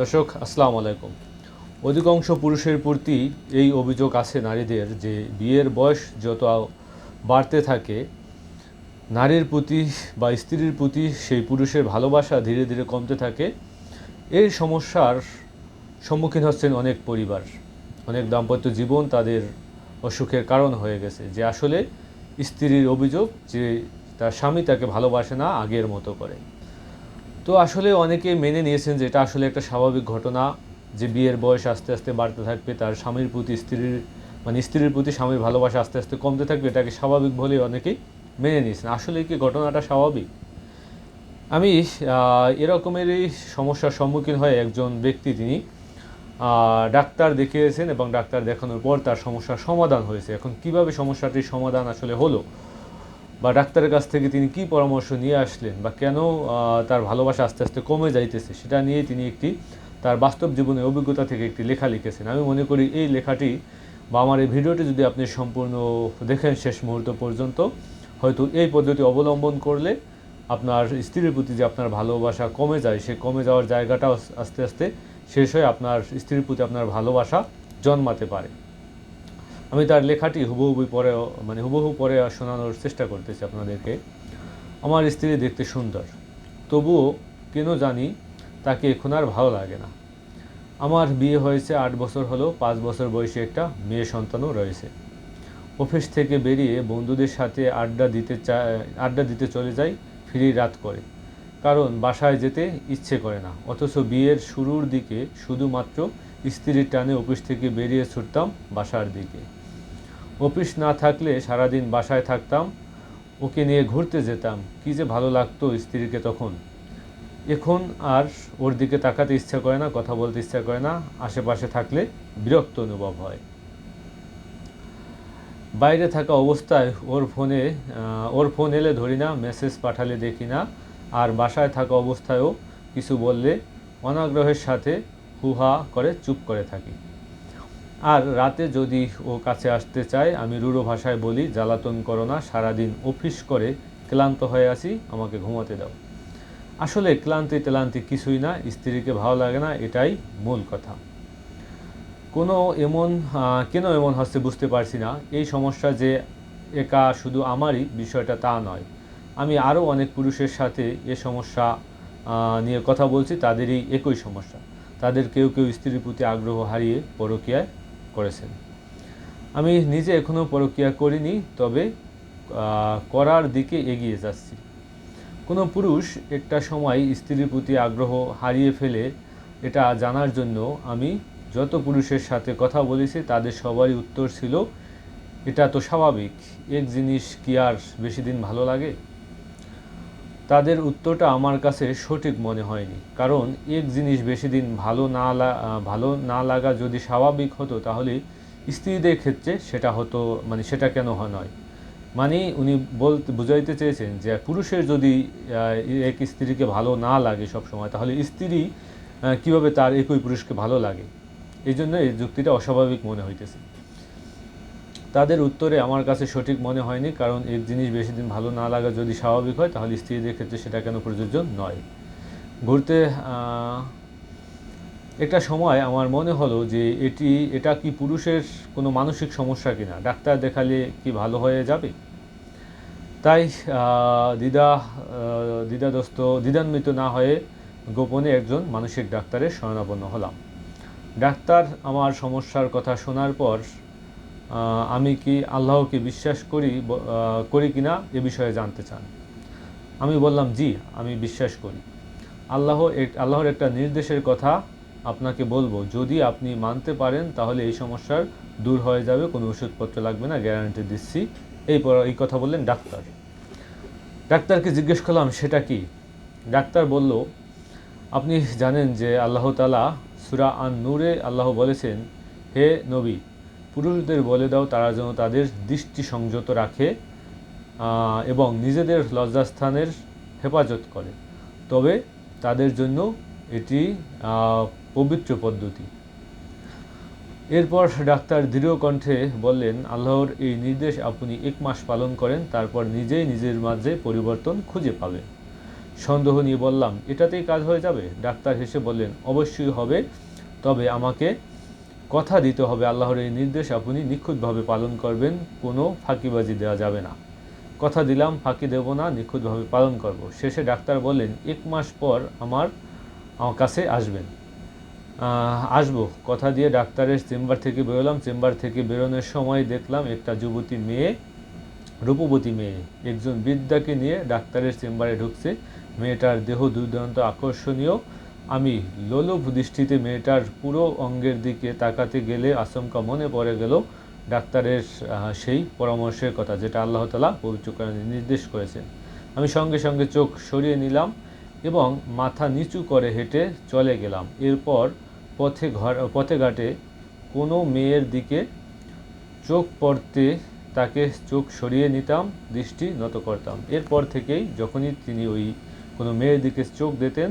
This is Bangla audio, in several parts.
দর্শক, আসসালামু আলাইকুম। অধিকাংশ পুরুষের প্রতি এই অভিযোগ আছে নারীদের যে বিয়ের বয়স যত বাড়তে থাকে, নারীর প্রতি বা স্ত্রীর প্রতি সেই পুরুষের ভালোবাসা ধীরে ধীরে কমতে থাকে। এই সমস্যার সম্মুখীন হচ্ছেন অনেক পরিবার। অনেক দাম্পত্য জীবন তাদের অসুখের কারণ হয়ে গেছে। যে আসলে স্ত্রীর অভিযোগ যে তার স্বামী তাকে ভালোবাসে না, আগের মতো করে। তো আসলে অনেকে মেনে নিয়েছেন যে এটা আসলে একটা স্বাভাবিক ঘটনা যে বিয়ের বয়স আস্তে আস্তে বাড়তে থাকবে, তার স্বামীর প্রতি স্ত্রীর মানে স্ত্রীর প্রতি স্বামীর ভালোবাসা আস্তে আস্তে কমতে থাকবে, এটাকে স্বাভাবিক বলে অনেকেই মেনে নিয়েছেন। আসলে কি ঘটনাটা স্বাভাবিক? আমি এরকমেরই সমস্যার সম্মুখীন হয়ে একজন ব্যক্তি তিনি ডাক্তার দেখিয়েছেন এবং ডাক্তার দেখানোর পর তার সমস্যার সমাধান হয়েছে। এখন কীভাবে সমস্যাটির সমাধান আসলে হলো? বা ডাক্তারের কাছ থেকে তিনি কি পরামর্শ নিয়ে আসলেন বা কেন তার ভালোবাসা আস্তে আস্তে কমে যাইতেছে, সেটা নিয়ে তিনি একটি, তার বাস্তব জীবনের অভিজ্ঞতা থেকে একটি লেখা লিখেছেন। আমি মনে করি এই লেখাটি বা আমার এই ভিডিওটি যদি আপনি সম্পূর্ণ দেখেন শেষ মুহূর্ত পর্যন্ত, হয়তো এই পদ্ধতি অবলম্বন করলে আপনার স্ত্রীর প্রতি যে আপনার ভালোবাসা কমে যায়, সে কমে যাওয়ার জায়গাটাও আস্তে আস্তে শেষ হয়ে আপনার স্ত্রীর প্রতি আপনার ভালোবাসা জন্মাতে পারে। আমি তার লেখাটি হুবহু পরে মানে হুবহু পরে শোনানোর চেষ্টা করতেছি আপনাদেরকে। আমার স্ত্রী দেখতে সুন্দর। তবুও কেন জানি তাকে এখন আর ভালো লাগে না। আমার বিয়ে হয়েছে আট বছর হলো, পাঁচ বছর বয়সী একটা মেয়ে সন্তানও রয়েছে। অফিস থেকে বেরিয়ে বন্ধুদের সাথে আড্ডা দিতে আড্ডা দিতে চলে যাই ফিরি রাত করে। কারণ বাসায় যেতে ইচ্ছে করে না। অথচ বিয়ের শুরুর দিকে শুধুমাত্র স্ত্রীর টানে অফিস থেকে বেরিয়ে ছুটতাম বাসার দিকে। অফিস না থাকলে সারাদিন বাসায় থাকতাম, ওকে নিয়ে ঘুরতে যেতাম। কী যে ভালো লাগতো স্ত্রীকে তখন। এখন আর ওর দিকে তাকাতে ইচ্ছা করে না, কথা বলতে ইচ্ছা করে না, আশেপাশে থাকলে বিরক্ত অনুভব হয়। বাইরে থাকা অবস্থায় ওর ফোনে ওর ফোন এলে ধরি না, মেসেজ পাঠালে দেখি না, আর বাসায় থাকা অবস্থায়ও কিছু বললে অনাগ্রহের সাথে হুহা করে চুপ করে থাকি। আর রাতে যদি ও কাছে আসতে চায়, আমি রুড়ো ভাষায় বলি, জ্বালাতন করো না, সারাদিন অফিস করে ক্লান্ত হয়ে আছি, আমাকে ঘুমাতে দাও। আসলে ক্লান্তি ক্লান্তি কিছুই না, স্ত্রীকে ভালো লাগে না, এটাই মূল কথা। কোনো এমন কেন এমন হচ্ছে বুঝতে পারছি না। এই সমস্যা যে একা শুধু আমারই, বিষয়টা তা নয়। আমি আরও অনেক পুরুষের সাথে এ সমস্যা নিয়ে কথা বলছি, তাদেরই একই সমস্যা। তাদের কেউ কেউ স্ত্রীর প্রতি আগ্রহ হারিয়ে পরকীয়ায় করেছেন। আমি নিজে এখনও পরকীয়া করিনি, তবে করার দিকে এগিয়ে যাচ্ছি। কোনো পুরুষ একটা সময় স্ত্রীর প্রতি আগ্রহ হারিয়ে ফেলে এটা জানার জন্য আমি যত পুরুষের সাথে কথা বলেছি তাদের সবারই উত্তর ছিল, এটা তো স্বাভাবিক, এক জিনিস কি আর বেশি দিন ভালো লাগে? তাদের উত্তরটা আমার কাছে সঠিক মনে হয়নি। কারণ এক জিনিস বেশি দিন ভালো না ভালো না লাগা যদি স্বাভাবিক হতো, তাহলে স্ত্রীদের ক্ষেত্রে সেটা হতো মানে সেটা কেন হয় নয়? মানে উনি বলতে, বুঝাইতে চেয়েছেন যে পুরুষের যদি এক স্ত্রীকে ভালো না লাগে সব সময় তাহলে স্ত্রী কীভাবে তার একই পুরুষকে ভালো লাগে? এই জন্য এই যুক্তিটা অস্বাভাবিক মনে হইতেছে। তাদের উত্তরে আমার কাছে সঠিক মনে হয়নি কারণ এক জিনিস বেশি দিন ভালো না লাগা যদি স্বাভাবিক হয় তাহলে স্ত্রীদের ক্ষেত্রে সেটা কেন প্রযোজ্য নয়। ঘুরতে একটা সময় আমার মনে হলো যে এটি এটা কি পুরুষের কোনো মানসিক সমস্যা কিনা? ডাক্তার দেখালে কি ভালো হয়ে যাবে? তাই আহ, দ্বিধাদস্ত দ্বিধান্বিত না হয়ে গোপনে একজন মানসিক ডাক্তারের শরণাপন্ন হলাম। ডাক্তার আমার সমস্যার কথা শোনার পর আমি কি আল্লাহকে বিশ্বাস করি করি কিনা এ বিষয়ে জানতে চান। আমি বললাম, জি, আমি বিশ্বাস করি। আল্লাহ আল্লাহর একটা নির্দেশের কথা আপনাকে বলব, যদি আপনি মানতে পারেন, তাহলে এই সমস্যার দূর হয়ে যাবে, কোনো ওষুধপত্র লাগবে না, গ্যারান্টি দিচ্ছি। এই পর- এই কথা বললেন ডাক্তার। ডাক্তারকে জিজ্ঞেস করলাম, সেটা কি? ডাক্তার বলল, আপনি জানেন যে আল্লাহ তালা সুরা আন নূরে আল্লাহ বলেছেন, হে নবী পুরুষদের বলে দাও, তারা যেন তাদের দৃষ্টি সংযত রাখে এবং নিজেদের লজ্জাস্থানের হেফাজত করে। তবে তাদের জন্য এটি পবিত্র পদ্ধতি। এরপর ডাক্তার দৃঢ় কণ্ঠে বললেন, আল্লাহর এই নির্দেশ আপনি এক মাস পালন করেন, তারপর নিজেই নিজের মাঝে পরিবর্তন খুঁজে পাবেন। সন্দেহ নিয়ে বললাম, এটাতেই কাজ হয়ে যাবে? ডাক্তার হেসে বললেন, অবশ্যই হবে, তবে আমাকে কথা দিতে হবে আল্লাহর এই নির্দেশ আপনি নিখুঁতভাবে পালন করবেন, কোনো ফাঁকিবাজি দেওয়া যাবে না। কথা দিলাম, ফাঁকি দেব না, নিখুঁতভাবে পালন করব। শেষে ডাক্তার বললেন, এক মাস পর আমার আমার কাছে আসবেন। আসব। কথা দিয়ে ডাক্তারের চেম্বার থেকে বেরোলাম। চেম্বার থেকে বেরোনোর সময় দেখলাম একটা যুবতী মেয়ে, রূপবতী মেয়ে, একজন বৃদ্ধাকে নিয়ে ডাক্তারের চেম্বারে ঢুকছে। মেয়েটার দেহ দুর্দান্ত আকর্ষণীয়। আমি লোলুপ দৃষ্টিতে মেয়েটার পুরো অঙ্গের দিকে তাকাতে গেলে আচমকা মনে পড়ে গেল ডাক্তারের সেই পরামর্শের কথা যেটা আল্লাহ তালা পবিত্র কোরআনে নির্দেশ করেছেন। আমি সঙ্গে সঙ্গে চোখ সরিয়ে নিলাম এবং মাথা নিচু করে হেঁটে চলে গেলাম। এরপর পথে ঘর, পথে ঘাটে কোনো মেয়ের দিকে চোখ পড়তে তাকে চোখ সরিয়ে নিতাম, দৃষ্টি নত করতাম। এরপর থেকেই যখনই তিনি ওই কোনো মেয়ের দিকে চোখ দিতেন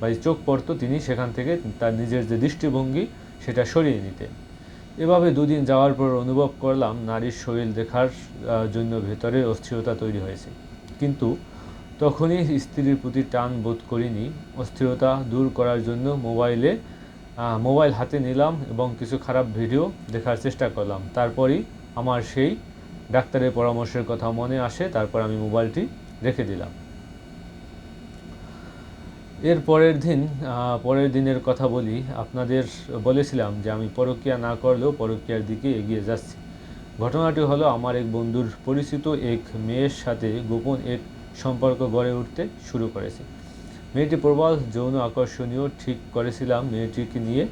বা চোখ পড়তো তিনি সেখান থেকে তার নিজের যে দৃষ্টিভঙ্গি, সেটা সরিয়ে নিতেন এভাবে দুদিন যাওয়ার পর অনুভব করলাম নারীর শরীর দেখার জন্য ভেতরে অস্থিরতা তৈরি হয়েছে। কিন্তু তখনই স্ত্রীর প্রতি টান বোধ করিনি। অস্থিরতা দূর করার জন্য মোবাইলে মোবাইল হাতে নিলাম এবং কিছু খারাপ ভিডিও দেখার চেষ্টা করলাম। তারপরই আমার সেই ডাক্তারের পরামর্শের কথা মনে আসে, তারপর আমি মোবাইলটি রেখে দিলাম। এর পরের দিন পরের দিনের কথা বলি, আপনাদের বলেছিলাম যে আমি পরকীয়া না করলেও পরকীয়ার দিকে এগিয়ে যাচ্ছি। ঘটনাটি হলো আমার এক বন্ধুর পরিচিত এক মেয়ের সাথে গোপন এক সম্পর্ক গড়ে উঠতে শুরু করেছে। মেয়েটি প্রবল, যৌন আকর্ষণীয়, ঠিক করেছিলাম মেয়েটিকে নিয়ে।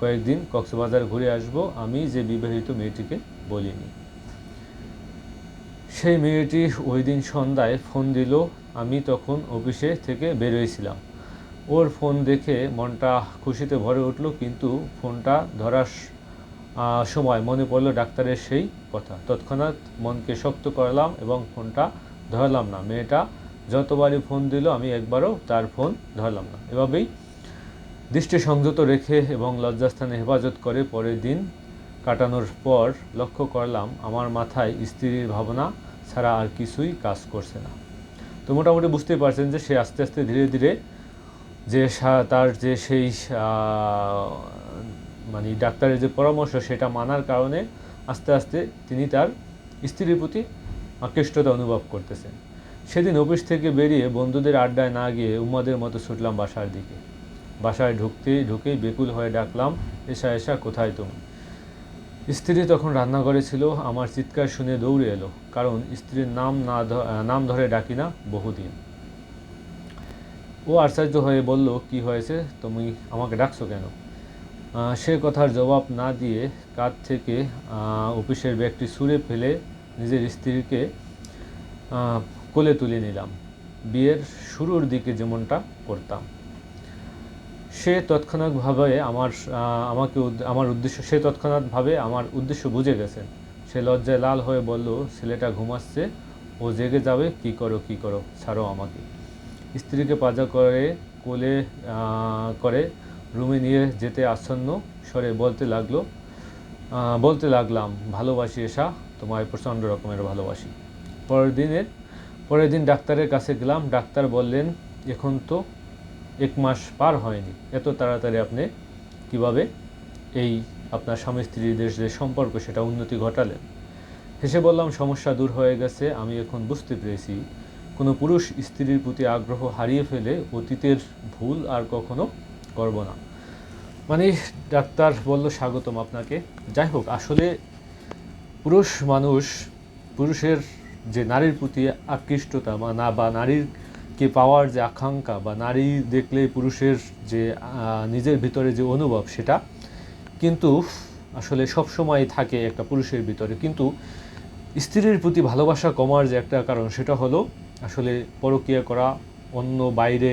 কয়েকদিন কক্সবাজার ঘুরে আসব, আমি যে বিবাহিত মেয়েটিকে বলিনি। সেই মেয়েটি ওই দিন সন্ধ্যায় ফোন দিল, আমি তখন অফিসে থেকে বেরোয়েছিলাম ওর ফোন দেখে মনটা খুশিতে ভরে উঠল, কিন্তু ফোনটা ধরার সময় মনে পড়ল ডাক্তারের সেই কথা। তৎক্ষণাৎ মনকে শক্ত করলাম এবং ফোনটা ধরলাম না। মেয়েটা যতবারই ফোন দিল, আমি একবারও তার ফোন ধরলাম না। এভাবেই দৃষ্টি সংযত রেখে এবং লজ্জাস্থানে হেফাজত করে পরের দিন কাটানোর পর লক্ষ্য করলাম, আমার মাথায় স্ত্রীর ভাবনা ছাড়া আর কিছুই কাজ করছে না। তো মোটামুটি বুঝতেই পারছেন যে সে আস্তে আস্তে ধীরে ধীরে যে তার যে সেই মানে ডাক্তারের যে পরামর্শ সেটা মানার কারণে আস্তে আস্তে তিনি তার স্ত্রীর প্রতি আকৃষ্টতা অনুভব করতেছেন। সেদিন অফিস থেকে বেরিয়ে বন্ধুদের আড্ডায় না গিয়ে উম্মাদের মতো ছুটলাম বাসার দিকে। বাসায় ঢুকতে, ঢুকেই বেকুল হয়ে ডাকলাম, এসা এসা, কোথায় তুমি? স্ত্রী তখন রান্নাঘরে ছিল, আমার চিৎকার শুনে দৌড়ে এলো, কারণ স্ত্রীর নাম না নাম ধরে ডাকি না বহুদিন। ও আশ্চর্য হয়ে বলল, কি হয়েছে? তুমি আমাকে ডাকছো কেন? সে কথার জবাব না দিয়ে কাঁধ থেকে অফিসের ব্যাগটি ছুঁড়ে ফেলে নিজের স্ত্রীকে কোলে তুলে নিলাম। বিয়ের শুরুর দিকে যেমনটা করতাম। সে তৎক্ষণাৎভাবে আমার আমাকে আমার উদ্দেশ্য, সে তৎক্ষণাৎভাবে আমার উদ্দেশ্য বুঝে গেছেন সে লজ্জায় লাল হয়ে বলল, ছেলেটা ঘুমাচ্ছে, ও জেগে যাবে, কি করো কি করো, ছাড়ো আমাকে। স্ত্রীকে পাজা করে, কোলে করে রুমে নিয়ে যেতে আচ্ছন্ন স্বরে বলতে লাগল বলতে লাগলাম, ভালোবাসি এসা, তোমায় প্রচণ্ড রকমের ভালোবাসি। পরের দিনের, পরের দিন ডাক্তারের কাছে গেলাম, ডাক্তার বললেন, এখন তো এক মাস পার হয়নি, এত তাড়াতাড়ি আপনি কীভাবে এই আপনার স্বামী স্ত্রীদের যে সম্পর্ক, সেটা উন্নতি ঘটালেন? হেসে বললাম, সমস্যা দূর হয়ে গেছে, আমি এখন বুঝতে পেরেছি কোনো পুরুষ স্ত্রীর প্রতি আগ্রহ হারিয়ে ফেলে অতীতের ভুল আর কখনো করব না। মানে ডাক্তার বলল, স্বাগতম আপনাকে। যাই হোক, আসলে পুরুষ মানুষ, পুরুষের যে নারীর প্রতি আকৃষ্টতা বা না, বা নারীরকে পাওয়ার যে আকাঙ্ক্ষা বা নারী দেখলে পুরুষের যে নিজের ভিতরে যে অনুভব সেটা কিন্তু আসলে সব সময় থাকে একটা পুরুষের ভিতরে। কিন্তু স্ত্রীর প্রতি ভালোবাসা কমার যে একটা কারণ সেটা হলো আসলে পরকীয়া করা, অন্য বাইরে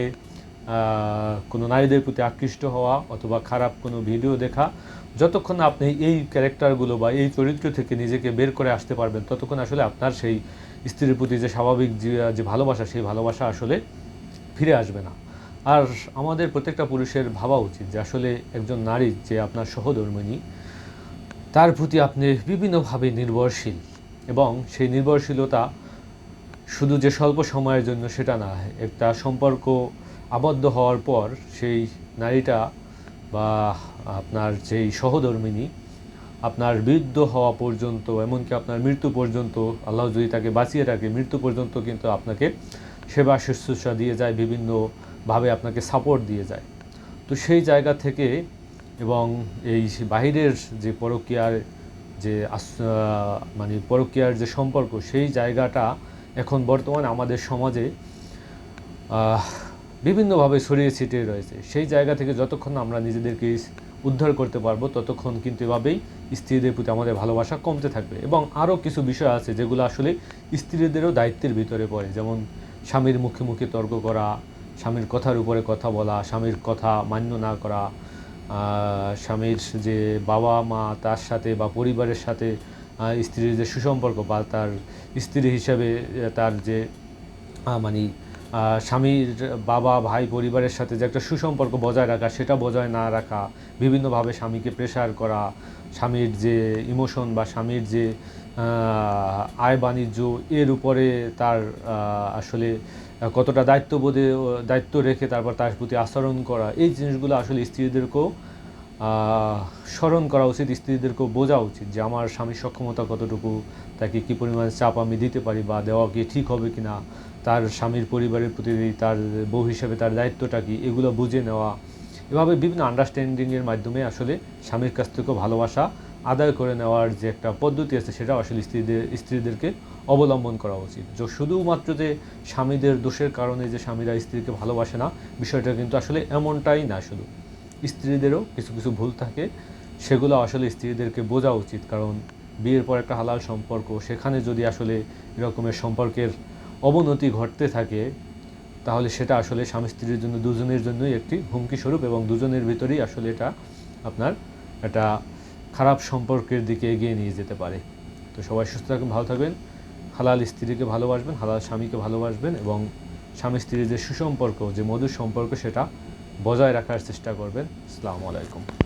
কোনো নারীদের প্রতি আকৃষ্ট হওয়া অথবা খারাপ কোনো ভিডিও দেখা, যতক্ষণ আপনি এই ক্যারেক্টারগুলো বা এই চরিত্র থেকে নিজেকে বের করে আসতে পারবেন, ততক্ষণ আসলে আপনার সেই স্ত্রীর প্রতি যে স্বাভাবিক যে ভালোবাসা, সেই ভালোবাসা আসলে ফিরে আসবে না। আর আমাদের প্রত্যেকটা পুরুষের ভাবা উচিত যে আসলে একজন নারী যে আপনার সহধর্মিনী তার প্রতি আপনি বিভিন্নভাবে নির্ভরশীল এবং সেই নির্ভরশীলতা শুধু যে স্বল্প সময়ের জন্য সেটা না, একটা সম্পর্ক আবদ্ধ হওয়ার পর সেই নারীটা বা আপনার যেই সহধর্মিনী, আপনার বৃদ্ধ হওয়া পর্যন্ত, এমনকি আপনার মৃত্যু পর্যন্ত, আল্লাহ যদি তাকে বাঁচিয়ে রাখে, মৃত্যু পর্যন্ত কিন্তু আপনাকে সেবা শুশ্রূষা দিয়ে যায় বিভিন্নভাবে আপনাকে সাপোর্ট দিয়ে যায়। তো সেই জায়গা থেকে এবং এই বাহিরের যে পরকীয়ার যে মানে পরকীয়ার যে সম্পর্ক, সেই জায়গাটা এখন বর্তমান আমাদের সমাজে বিভিন্নভাবে ছড়িয়ে ছিটিয়ে রয়েছে। সেই জায়গা থেকে যতক্ষণ আমরা নিজেদেরকে উদ্ধার করতে পারব, ততক্ষণ কিন্তু এভাবেই স্ত্রীদের প্রতি আমাদের ভালোবাসা কমতে থাকবে। এবং আরও কিছু বিষয় আছে যেগুলো আসলে স্ত্রীদেরও দায়িত্বের ভিতরে পড়ে। যেমন স্বামীর মুখে মুখে তর্ক করা, স্বামীর কথার উপরে কথা বলা, স্বামীর কথা মান্য না করা স্বামীর যে বাবা মা তার সাথে বা পরিবারের সাথে স্ত্রীর যে সুসম্পর্ক বা তার স্ত্রী হিসাবে তার যে মানে স্বামীর বাবা, ভাই, পরিবারের সাথে যে একটা সুসম্পর্ক বজায় রাখা, সেটা বজায় না রাখা, বিভিন্নভাবে স্বামীকে প্রেশার করা, স্বামীর যে ইমোশন বা স্বামীর যে আয় বাণিজ্য, এর উপরে তার আসলে কতটা দায়িত্ববোধে দায়িত্ব রেখে তারপর তার প্রতি আচরণ করা, এই জিনিসগুলো আসলে স্ত্রীদেরকেও স্মরণ করা উচিত, স্ত্রীদেরকেও বোঝা উচিত যে আমার স্বামীর সক্ষমতা কতটুকু, তাকে কী পরিমাণ চাপ আমি দিতে পারি বা দেওয়া কি ঠিক হবে কি না তার স্বামীর পরিবারের প্রতি তার বউ হিসেবে তার দায়িত্বটা কি, এগুলো বুঝে নেওয়া। এভাবে বিভিন্ন আন্ডারস্ট্যান্ডিংয়ের মাধ্যমে আসলে স্বামীর কাছ থেকেও ভালোবাসা আদায় করে নেওয়ার যে একটা পদ্ধতি আছে সেটা আসলে স্ত্রীদের, স্ত্রীদেরকে অবলম্বন করা উচিত। যে, শুধুমাত্র যে স্বামীদের দোষের কারণে যে স্বামীরা স্ত্রীকে ভালোবাসে না, বিষয়টা কিন্তু আসলে এমনটাই না শুধু। স্ত্রীদেরও কিছু কিছু ভুল থাকে, সেগুলো আসলে স্ত্রীদেরকে বোঝা উচিত। কারণ বিয়ের পর একটা হালাল সম্পর্ক, সেখানে যদি আসলে এরকমের সম্পর্কের অবনতি ঘটতে থাকে, তাহলে সেটা আসলে স্বামী স্ত্রীর জন্য, দুজনের জন্যই একটি হুমকি স্বরূপ এবং দুজনের ভিতরেই আসলে এটা আপনার একটা খারাপ সম্পর্কের দিকে এগিয়ে নিয়ে যেতে পারে। তো সবাই সুস্থ থাকবেন ভালো থাকবেন। হালাল স্ত্রীকে ভালোবাসবেন, হালাল স্বামীকে ভালোবাসবেন এবং স্বামী স্ত্রীর যে সুসম্পর্ক, যে মধুর সম্পর্ক, সেটা বজায় রাখার চেষ্টা করবেন। আসসালামু আলাইকুম।